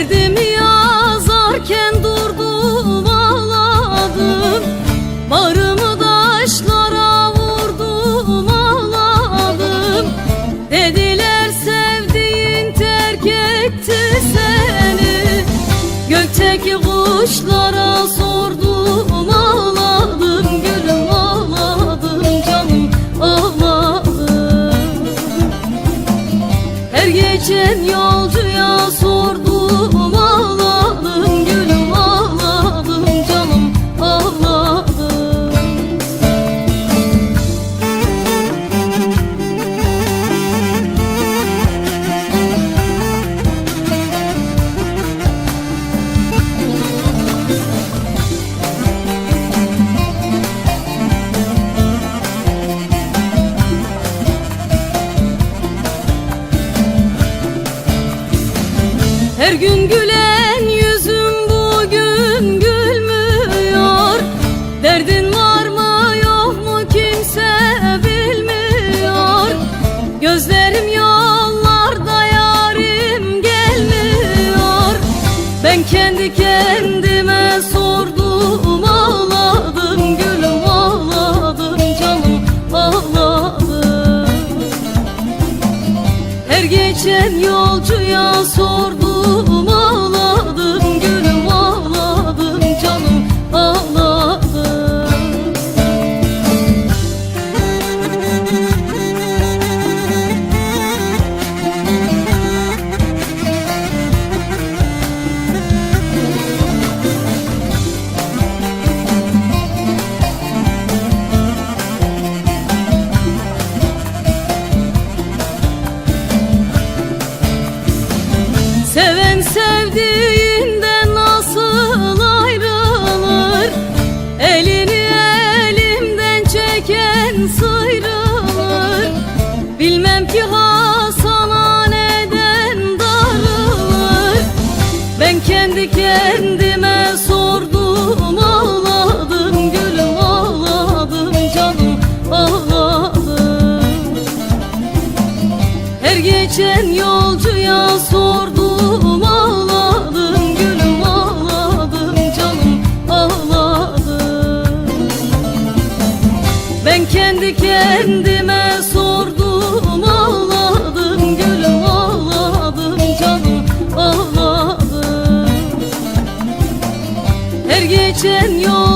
Derdimi yazarken durdum ağladım. Barımı taşlara vurdum ağladım. Dediler sevdiğin terk etti seni. Gökteki kuşlara sordum ağladım. Gülüm ağladım canım ağladım. Her geçen yolcuya sordum ağladım Her gün gülen yüzüm bugün gülmüyor. Derdin var mı yok mu kimse bilmiyor. Gözlerim yollarda yarim gelmiyor. Ben kendi kendime sordum geçen yolcuya sordum ağladım gülüm kendi kendime sordum ağladım Gülüm ağladım canım ağladım her geçen yolcuya sordum ağladım gülüm ağladım canım ağladım Ben kendi kendime sordum ağladım Her geçen yol